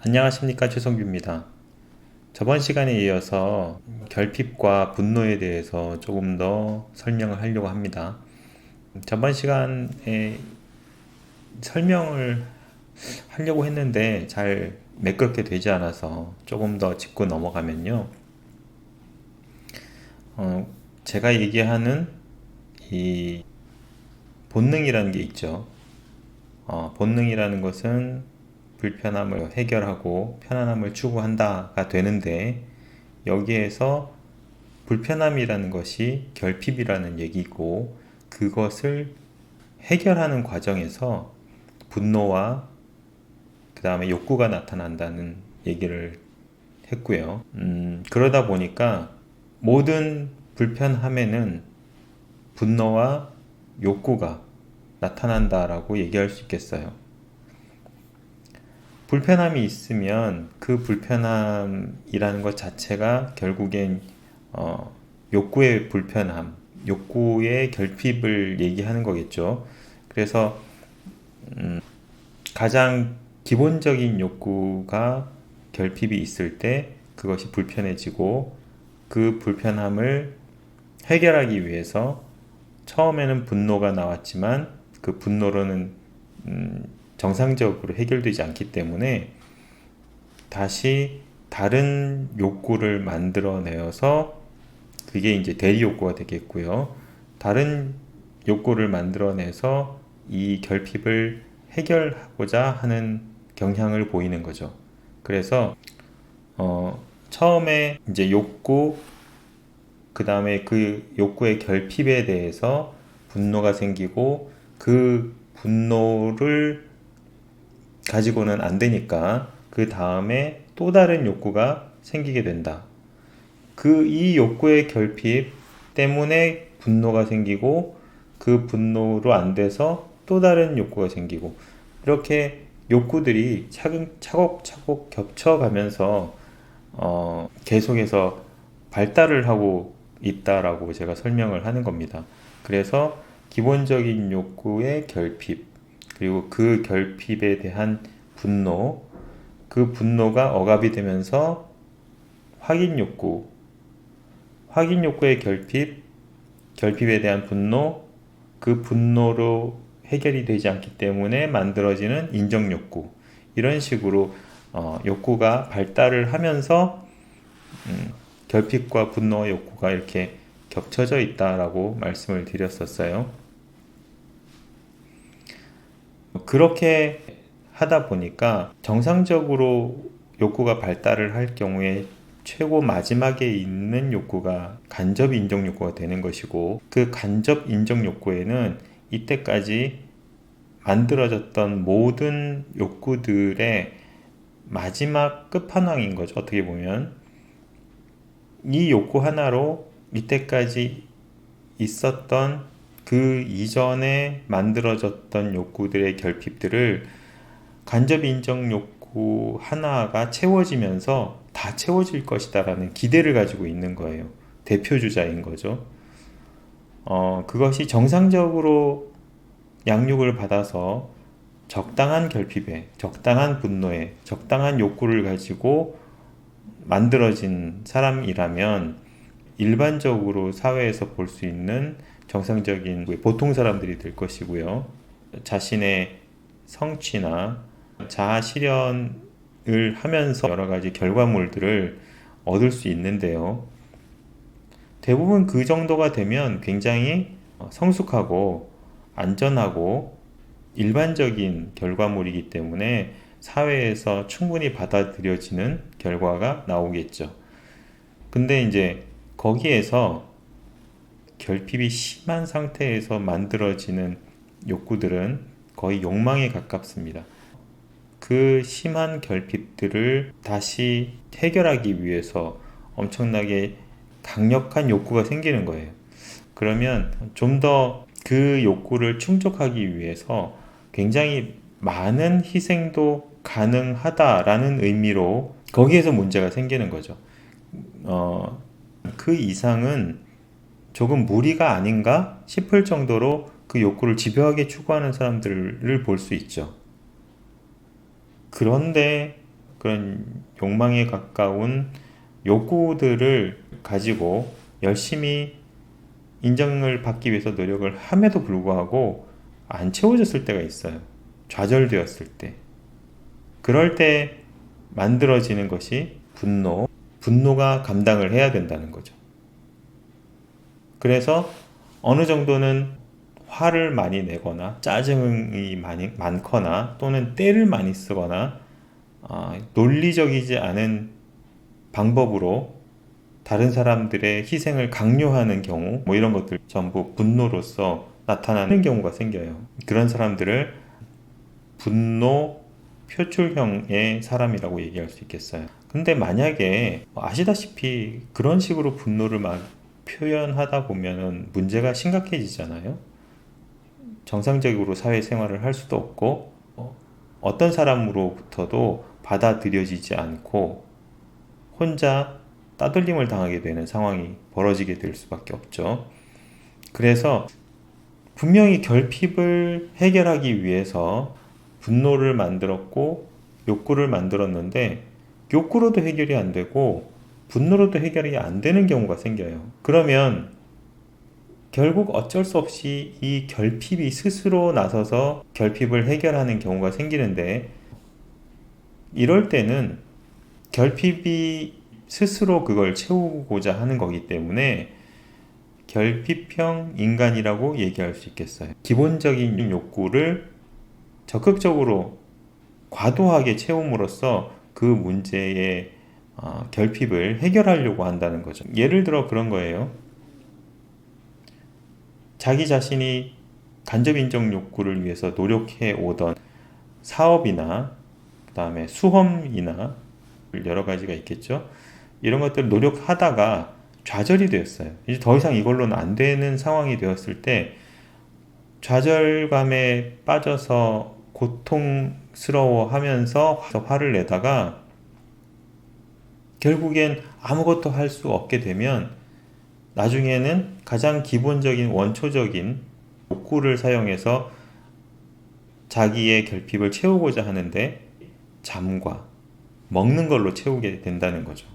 안녕하십니까 최성규입니다. 저번 시간에 이어서 결핍과 분노에 대해서 조금 더 설명을 하려고 합니다. 저번 시간에 설명을 하려고 했는데 잘 매끄럽게 되지 않아서 조금 더 짚고 넘어가면요. 어, 제가 얘기하는 이 본능이라는 게 있죠. 어, 본능이라는 것은 불편함을 해결하고 편안함을 추구한다가 되는데 여기에서 불편함이라는 것이 결핍이라는 얘기고 그것을 해결하는 과정에서 분노와 그 다음에 욕구가 나타난다는 얘기를 했고요. 음, 그러다 보니까 모든 불편함에는 분노와 욕구가 나타난다라고 얘기할 수 있겠어요. 불편함이 있으면 그 불편함이라는 것 자체가 결국엔 어, 욕구의 불편함, 욕구의 결핍을 얘기하는 거겠죠. 그래서 음, 가장 기본적인 욕구가 결핍이 있을 때 그것이 불편해지고 그 불편함을 해결하기 위해서 처음에는 분노가 나왔지만 그 분노로는 음, 정상적으로 해결되지 않기 때문에 다시 다른 욕구를 만들어내어서 그게 이제 대리 욕구가 되겠고요. 다른 욕구를 만들어내서 이 결핍을 해결하고자 하는 경향을 보이는 거죠. 그래서 어, 처음에 이제 욕구 그 다음에 그 욕구의 결핍에 대해서 분노가 생기고 그 분노를 가지고는 안 되니까 그 다음에 또 다른 욕구가 생기게 된다. 그 이 욕구의 결핍 때문에 분노가 생기고 그 분노로 안 돼서 또 다른 욕구가 생기고 이렇게 욕구들이 차근 차곡차곡 겹쳐가면서 어, 계속해서 발달을 하고 있다라고 제가 설명을 하는 겁니다. 그래서 기본적인 욕구의 결핍, 그리고 그 결핍에 대한 분노, 그 분노가 억압이 되면서 확인 욕구, 확인 욕구의 결핍, 결핍에 대한 분노, 그 분노로 해결이 되지 않기 때문에 만들어지는 인정 욕구, 이런 식으로 어, 욕구가 발달을 하면서 음, 결핍과 분노 욕구가 이렇게 겹쳐져 있다라고 말씀을 드렸었어요. 그렇게 하다 보니까 정상적으로 욕구가 발달을 할 경우에 최고 마지막에 있는 욕구가 간접 인정 욕구가 되는 것이고 그 간접 인정 욕구에는 이때까지 만들어졌던 모든 욕구들의 마지막 끝판왕인 거죠. 어떻게 보면 이 욕구 하나로 이때까지 있었던 그 이전에 만들어졌던 욕구들의 결핍들을 간접 인정 욕구 하나가 채워지면서 다 채워질 것이다라는 기대를 가지고 있는 거예요. 대표주자인 거죠. 어, 그것이 정상적으로 양육을 받아서 적당한 결핍에, 적당한 분노에, 적당한 욕구를 가지고 만들어진 사람이라면 일반적으로 사회에서 볼 수 있는 정상적인 보통 사람들이 될 것이고요. 자신의 성취나 자아 실현을 하면서 여러 가지 결과물들을 얻을 수 있는데요. 대부분 그 정도가 되면 굉장히 성숙하고 안전하고 일반적인 결과물이기 때문에 사회에서 충분히 받아들여지는 결과가 나오겠죠. 근데 이제 거기에서 결핍이 심한 상태에서 만들어지는 욕구들은 거의 욕망에 가깝습니다. 그 심한 결핍들을 다시 해결하기 위해서 엄청나게 강력한 욕구가 생기는 거예요. 그러면 좀 더 그 욕구를 충족하기 위해서 굉장히 많은 희생도 가능하다라는 의미로 거기에서 문제가 생기는 거죠. 어, 그 이상은 조금 무리가 아닌가 싶을 정도로 그 욕구를 집요하게 추구하는 사람들을 볼 수 있죠. 그런데 그런 욕망에 가까운 욕구들을 가지고 열심히 인정을 받기 위해서 노력을 함에도 불구하고 안 채워졌을 때가 있어요. 좌절되었을 때. 그럴 때 만들어지는 것이 분노, 분노가 감당을 해야 된다는 거죠. 그래서 어느 정도는 화를 많이 내거나 짜증이 많이 많거나 또는 때를 많이 쓰거나 아, 논리적이지 않은 방법으로 다른 사람들의 희생을 강요하는 경우 뭐 이런 것들 전부 분노로서 나타나는 경우가 생겨요. 그런 사람들을 분노 표출형의 사람이라고 얘기할 수 있겠어요. 근데 만약에 아시다시피 그런 식으로 분노를 막 표현하다 보면은 문제가 심각해지잖아요. 정상적으로 사회생활을 할 수도 없고 어떤 사람으로부터도 받아들여지지 않고 혼자 따돌림을 당하게 되는 상황이 벌어지게 될 수밖에 없죠. 그래서 분명히 결핍을 해결하기 위해서 분노를 만들었고 욕구를 만들었는데 욕구로도 해결이 안 되고 분노로도 해결이 안 되는 경우가 생겨요. 그러면 결국 어쩔 수 없이 이 결핍이 스스로 나서서 결핍을 해결하는 경우가 생기는데 이럴 때는 결핍이 스스로 그걸 채우고자 하는 거기 때문에 결핍형 인간이라고 얘기할 수 있겠어요. 기본적인 욕구를 적극적으로 과도하게 채움으로써 그 문제의 어, 결핍을 해결하려고 한다는 거죠. 예를 들어 그런 거예요. 자기 자신이 간접 인정 욕구를 위해서 노력해 오던 사업이나 그 다음에 수험이나 여러 가지가 있겠죠. 이런 것들을 노력하다가 좌절이 되었어요. 이제 더 이상 이걸로는 안 되는 상황이 되었을 때 좌절감에 빠져서 고통스러워 하면서 화를 내다가 결국엔 아무것도 할 수 없게 되면 나중에는 가장 기본적인 원초적인 욕구를 사용해서 자기의 결핍을 채우고자 하는데 잠과 먹는 걸로 채우게 된다는 거죠.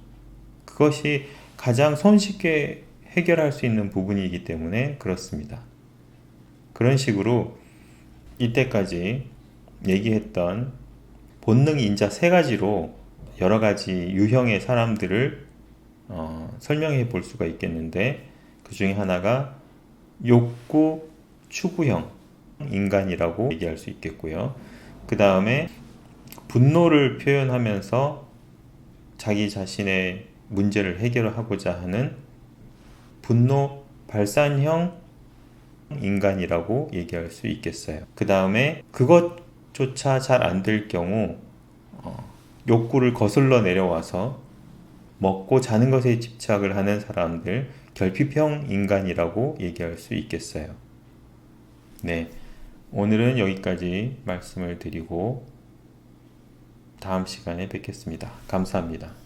그것이 가장 손쉽게 해결할 수 있는 부분이기 때문에 그렇습니다. 그런 식으로 이때까지 얘기했던 본능 인자 세 가지로 여러 가지 유형의 사람들을 어, 설명해 볼 수가 있겠는데 그 중에 하나가 욕구 추구형 인간이라고 얘기할 수 있겠고요. 그 다음에 분노를 표현하면서 자기 자신의 문제를 해결하고자 하는 분노 발산형 인간이라고 얘기할 수 있겠어요. 그 다음에 그것조차 잘 안 될 경우 어, 욕구를 거슬러 내려와서 먹고 자는 것에 집착을 하는 사람들 결핍형 인간이라고 얘기할 수 있겠어요. 네. 오늘은 여기까지 말씀을 드리고 다음 시간에 뵙겠습니다. 감사합니다.